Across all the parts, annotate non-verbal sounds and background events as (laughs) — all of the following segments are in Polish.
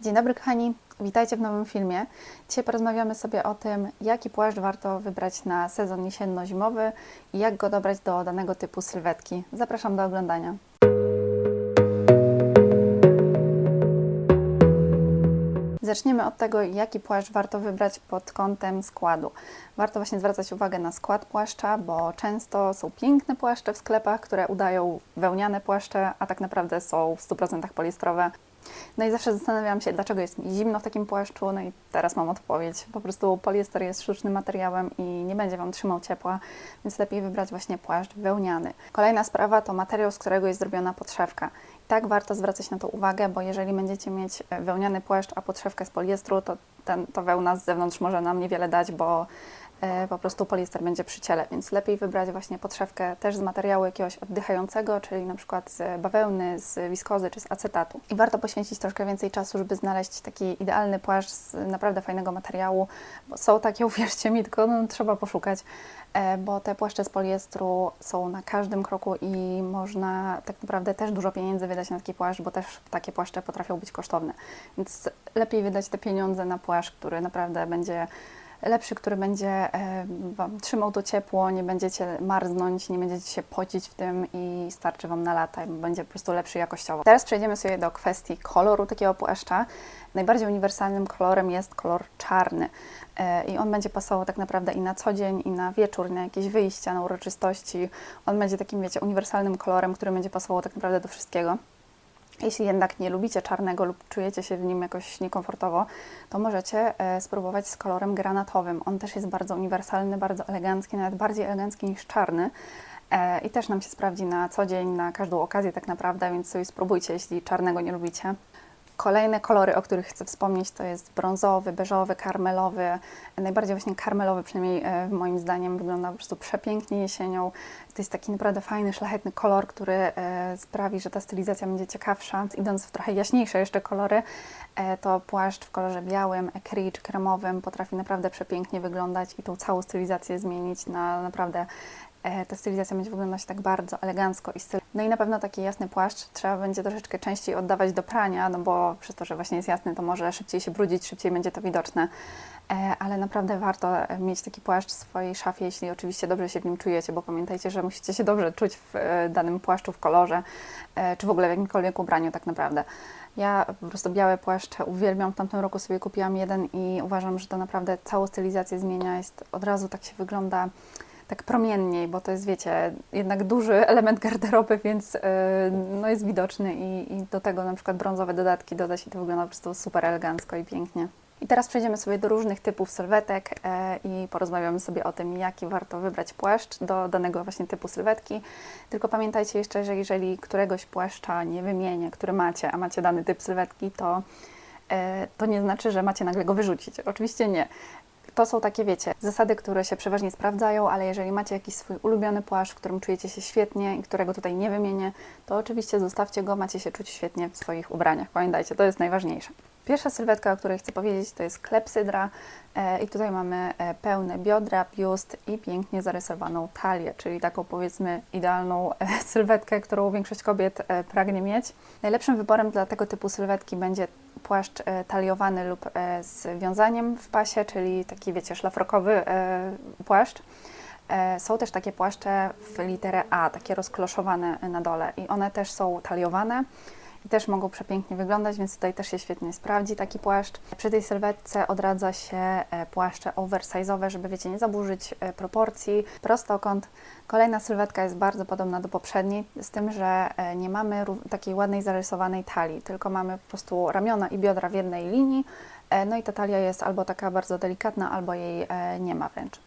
Dzień dobry kochani, witajcie w nowym filmie. Dzisiaj porozmawiamy sobie o tym, jaki płaszcz warto wybrać na sezon jesienno-zimowy i jak go dobrać do danego typu sylwetki. Zapraszam do oglądania. Zaczniemy od tego, jaki płaszcz warto wybrać pod kątem składu. Warto właśnie zwracać uwagę na skład płaszcza, bo często są piękne płaszcze w sklepach, które udają wełniane płaszcze, a tak naprawdę są w 100% poliestrowe. No i zawsze zastanawiałam się, dlaczego jest mi zimno w takim płaszczu, no i teraz mam odpowiedź. Po prostu poliester jest sztucznym materiałem i nie będzie Wam trzymał ciepła, więc lepiej wybrać właśnie płaszcz wełniany. Kolejna sprawa to materiał, z którego jest zrobiona podszewka. I tak warto zwracać na to uwagę, bo jeżeli będziecie mieć e, wełniany płaszcz, a podszewkę z poliestru, to ten, to wełna z zewnątrz może nam niewiele dać, bo po prostu poliester będzie przy ciele, więc lepiej wybrać właśnie podszewkę też z materiału jakiegoś oddychającego, czyli na przykład z bawełny, z wiskozy czy z acetatu. I warto poświęcić troszkę więcej czasu, żeby znaleźć taki idealny płaszcz z naprawdę fajnego materiału, bo są takie, (laughs) uwierzcie mi, tylko no, trzeba poszukać, e, bo te płaszcze z poliestru są na każdym kroku i można tak naprawdę też dużo pieniędzy wydać na taki płaszcz, bo też takie płaszcze potrafią być kosztowne. Więc lepiej wydać te pieniądze na płaszcz, który naprawdę będzie lepszy, który będzie e, Wam trzymał to ciepło, nie będziecie marznąć, nie będziecie się pocić w tym i starczy Wam na lata, i będzie po prostu lepszy jakościowo. Teraz przejdziemy sobie do kwestii koloru takiego płaszcza. Najbardziej uniwersalnym kolorem jest kolor czarny E, i on będzie pasował tak naprawdę i na co dzień, i na wieczór, na jakieś wyjścia, na uroczystości. On będzie takim, wiecie, uniwersalnym kolorem, który będzie pasował tak naprawdę do wszystkiego. Jeśli jednak nie lubicie czarnego lub czujecie się w nim jakoś niekomfortowo, to możecie e, spróbować z kolorem granatowym. On też jest bardzo uniwersalny, bardzo elegancki, nawet bardziej elegancki niż czarny. E, I też nam się sprawdzi na co dzień, na każdą okazję tak naprawdę, więc sobie spróbujcie, jeśli czarnego nie lubicie. Kolejne kolory, o których chcę wspomnieć, to jest brązowy, beżowy, karmelowy. Najbardziej właśnie karmelowy, przynajmniej e, moim zdaniem, wygląda po prostu przepięknie jesienią. To jest taki naprawdę fajny, szlachetny kolor, który e, sprawi, że ta stylizacja będzie ciekawsza. Idąc w trochę jaśniejsze jeszcze kolory, e, to płaszcz w kolorze białym, ekry czy kremowym potrafi naprawdę przepięknie wyglądać i tą całą stylizację zmienić na naprawdę ta stylizacja będzie wyglądać tak bardzo elegancko i styl. No i na pewno taki jasny płaszcz trzeba będzie troszeczkę częściej oddawać do prania, no bo przez to, że właśnie jest jasny, to może szybciej się brudzić, szybciej będzie to widoczne. E, Ale naprawdę warto mieć taki płaszcz w swojej szafie, jeśli oczywiście dobrze się w nim czujecie, bo pamiętajcie, że musicie się dobrze czuć w e, danym płaszczu, w kolorze, e, czy w ogóle w jakimkolwiek ubraniu tak naprawdę. Ja po prostu białe płaszcze uwielbiam. W tamtym roku sobie kupiłam jeden i uważam, że to naprawdę całą stylizację zmienia. Jest od razu tak się wygląda tak promienniej, bo to jest, wiecie, jednak duży (laughs) element garderoby, więc yy, no jest widoczny i, i do tego na przykład brązowe dodatki dodać i to wygląda po prostu super elegancko i pięknie. I teraz przejdziemy sobie do różnych typów sylwetek e, i porozmawiamy sobie o tym, jaki warto wybrać płaszcz do danego właśnie typu sylwetki. Tylko pamiętajcie jeszcze, że jeżeli któregoś płaszcza nie wymienię, który macie, a macie dany typ sylwetki, to, e, to nie znaczy, że macie nagle go wyrzucić. Oczywiście nie. To są takie, wiecie, zasady, które się przeważnie sprawdzają, ale jeżeli macie jakiś swój ulubiony płaszcz, w którym czujecie się świetnie i którego tutaj nie wymienię, to oczywiście zostawcie go, macie się czuć świetnie w swoich ubraniach. Pamiętajcie, to jest najważniejsze. Pierwsza sylwetka, o której chcę powiedzieć, to jest klepsydra e, i tutaj mamy e, pełne biodra, biust i pięknie zarysowaną talię, czyli taką powiedzmy idealną e, sylwetkę, którą większość kobiet pragnie mieć. Najlepszym wyborem dla tego typu sylwetki będzie płaszcz e, taliowany lub e, z wiązaniem w pasie, czyli taki wiecie szlafrokowy e, płaszcz. Są też takie płaszcze w literę A, takie rozkloszowane na dole i one też są taliowane i też mogą przepięknie wyglądać, więc tutaj też się świetnie sprawdzi taki płaszcz. Przy tej sylwetce odradza się e, płaszcze oversize'owe, żeby wiecie, nie zaburzyć e, proporcji. Prostokąt. Kolejna sylwetka jest bardzo podobna do poprzedniej, z tym, że e, nie mamy takiej ładnej zarysowanej talii, tylko mamy po prostu ramiona i biodra w jednej linii. No i ta talia jest albo taka bardzo delikatna, albo jej nie ma wręcz.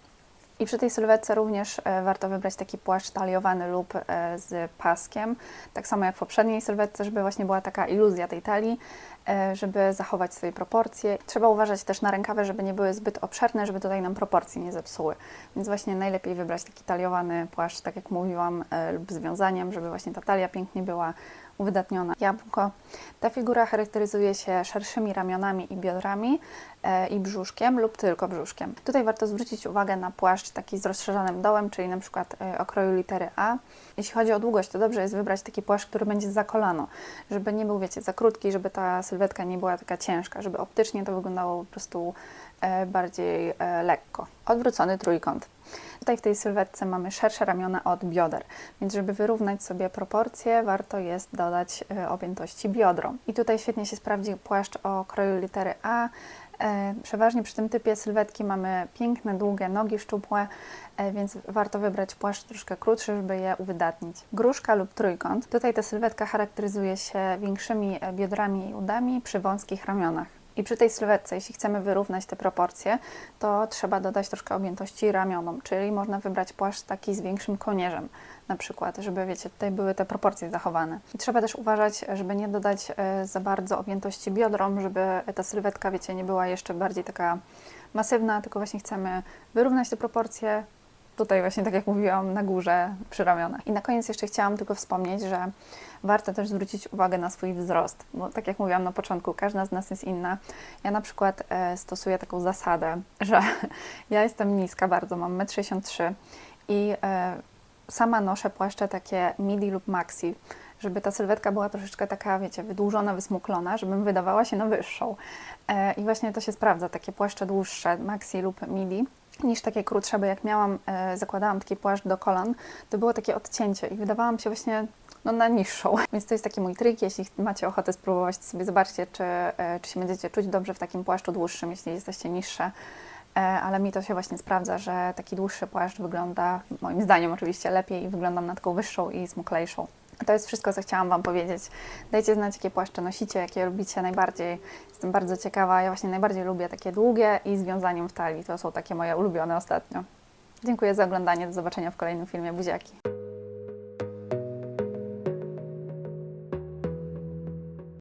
I przy tej sylwetce również e, warto wybrać taki płaszcz taliowany lub e, z paskiem, tak samo jak w poprzedniej sylwetce, żeby właśnie była taka iluzja tej talii, e, żeby zachować swoje proporcje. Trzeba uważać też na rękawy, żeby nie były zbyt obszerne, żeby tutaj nam proporcji nie zepsuły. Więc właśnie najlepiej wybrać taki taliowany płaszcz, tak jak mówiłam, lub z wiązaniem, żeby właśnie ta talia pięknie była uwydatniona. Jabłko. Ta figura charakteryzuje się szerszymi ramionami i biodrami e, i brzuszkiem lub tylko brzuszkiem. Tutaj warto zwrócić uwagę na płaszcz taki z rozszerzonym dołem, czyli na przykład e, okroju litery A. Jeśli chodzi o długość, to dobrze jest wybrać taki płaszcz, który będzie za kolano, żeby nie był, wiecie, za krótki, żeby ta sylwetka nie była taka ciężka, żeby optycznie to wyglądało po prostu bardziej e, lekko. Odwrócony trójkąt. Tutaj w tej sylwetce mamy szersze ramiona od bioder, więc żeby wyrównać sobie proporcje, warto jest dodać e, objętości biodrom. I tutaj świetnie się sprawdzi płaszcz o kroju litery A. E, Przeważnie przy tym typie sylwetki mamy piękne, długie nogi szczupłe, e, więc warto wybrać płaszcz troszkę krótszy, żeby je uwydatnić. Gruszka lub trójkąt. Tutaj ta sylwetka charakteryzuje się większymi e, biodrami i udami przy wąskich ramionach. I przy tej sylwetce, jeśli chcemy wyrównać te proporcje, to trzeba dodać troszkę objętości ramionom, czyli można wybrać płaszcz taki z większym konierzem, na przykład, żeby, wiecie, tutaj były te proporcje zachowane. I trzeba też uważać, żeby nie dodać e, za bardzo objętości biodrom, żeby ta sylwetka, wiecie, nie była jeszcze bardziej taka masywna, tylko właśnie chcemy wyrównać te proporcje, tutaj właśnie, tak jak mówiłam, na górze, przy ramionach. I na koniec jeszcze chciałam tylko wspomnieć, że warto też zwrócić uwagę na swój wzrost, bo tak jak mówiłam na początku, każda z nas jest inna. Ja na przykład e, stosuję taką zasadę, (laughs) że ja jestem niska bardzo, mam 1,63 m i e, sama noszę płaszcze takie midi lub maxi, żeby ta sylwetka była troszeczkę taka, wiecie, wydłużona, wysmuklona, żebym wydawała się na wyższą. E, I właśnie to się sprawdza, takie płaszcze dłuższe, maxi lub midi, niż takie krótsze, bo jak miałam, e, zakładałam taki płaszcz do kolan, to było takie odcięcie i wydawałam się właśnie no, na niższą. (laughs) Więc to jest taki mój trik. Jeśli macie ochotę spróbować, to sobie zobaczcie, czy, e, czy się będziecie czuć dobrze w takim płaszczu dłuższym, jeśli jesteście niższe. E, Ale mi to się właśnie sprawdza, że taki dłuższy płaszcz wygląda, moim zdaniem oczywiście, lepiej i wyglądam na taką wyższą i smuklejszą. To jest wszystko, co chciałam Wam powiedzieć. Dajcie znać, jakie płaszcze nosicie, jakie lubicie najbardziej. Jestem bardzo ciekawa. Ja właśnie najbardziej lubię takie długie i z wiązaniem w talii. To są takie moje ulubione ostatnio. Dziękuję za oglądanie. Do zobaczenia w kolejnym filmie. Buziaki.